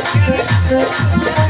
Música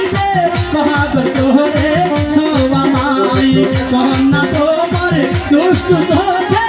দুজন